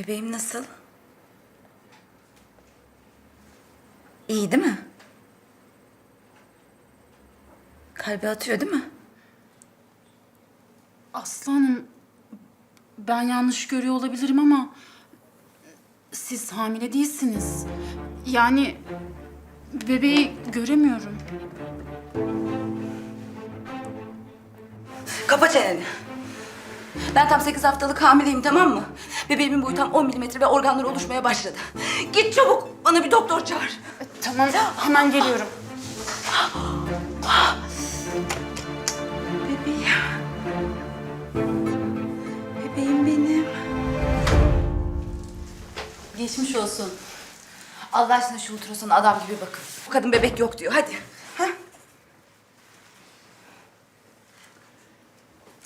Bebeğim nasıl? İyi değil mi? Kalbi atıyor değil mi? Aslanım, ben yanlış görüyor olabilirim ama siz hamile değilsiniz. Yani bebeği göremiyorum. Kapa çeneni. Ben tam sekiz haftalık hamileyim tamam mı? Bebeğimin boyu tam 10 milimetre ve organları oluşmaya başladı. Git çabuk bana bir doktor çağır. Tamam, hemen geliyorum. Bebeğim. Bebeğim benim. Geçmiş olsun. Allah aşkına şu ultrasona adam gibi bakın. Bu kadın bebek yok diyor. Hadi. Ha?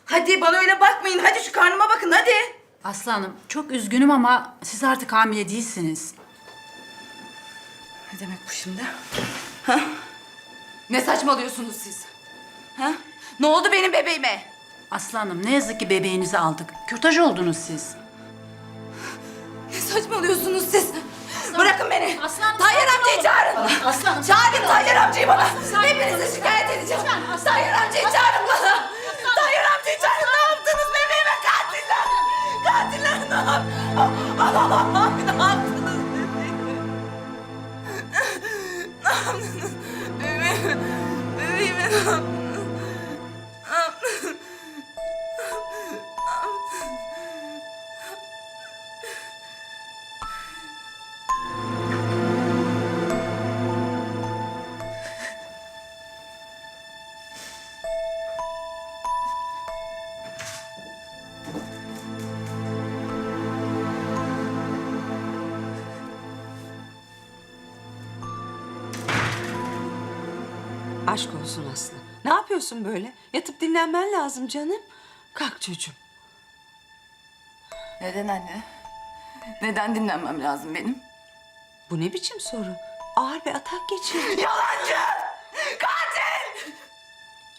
Hadi bana öyle bakmayın. Hadi şu karnıma bakın hadi. Aslanım, çok üzgünüm ama siz artık hamile değilsiniz. Ne demek bu şimdi? Ha? Ne saçmalıyorsunuz siz? Ha? Ne oldu benim bebeğime? Aslanım, ne yazık ki bebeğinizi aldık. Kürtaj oldunuz siz. Ne saçmalıyorsunuz siz? Bırakın beni. Aslan, Tayyar amcayı çağırın. Aslanım, Çağırın Tayyar amcayı bana. Hepinizi şikayet edeceğim. Lütfen, Ne yaptınız bebeğime? Ne yaptınız? Bebeğime, bebeğime ne yaptınız? Aşk olsun Aslı. Ne yapıyorsun böyle? Yatıp dinlenmen lazım canım. Kalk çocuğum. Neden anne? Neden dinlenmem lazım benim? Bu ne biçim soru? Ağır bir atak geçirdin. Yalancı! Katil!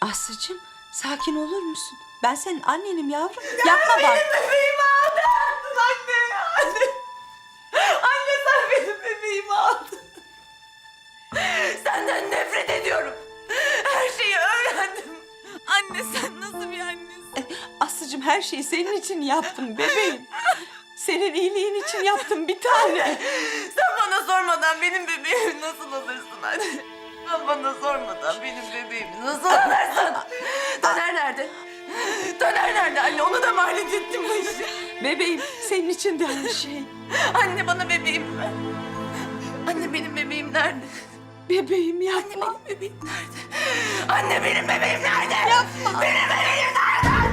Aslıcığım sakin olur musun? Ben senin annenim yavrum. Yapma bak. Bebeğimi aldın anne! Anne! Anne sen benim bebeğimi aldın. Senden nefret ediyorum. Anne sen nasıl bir annesin? Aslıcığım her şeyi senin için yaptım bebeğim. Senin iyiliğin için yaptım bir tane. Sen bana sormadan benim bebeğimi nasıl alırsın anne? Sen bana sormadan benim bebeğimi nasıl alırsın? Döner nerede? Döner nerede anne? Onu da mı halledettin bu işi? Bebeğim senin için de her şey. Anne bana bebeğimi ver. Anne benim bebeğim nerede? Bebeğim Anne yapma. benim bebeğim nerede? Anne benim bebeğim nerede? Yapma. Benim bebeğim nerede anne?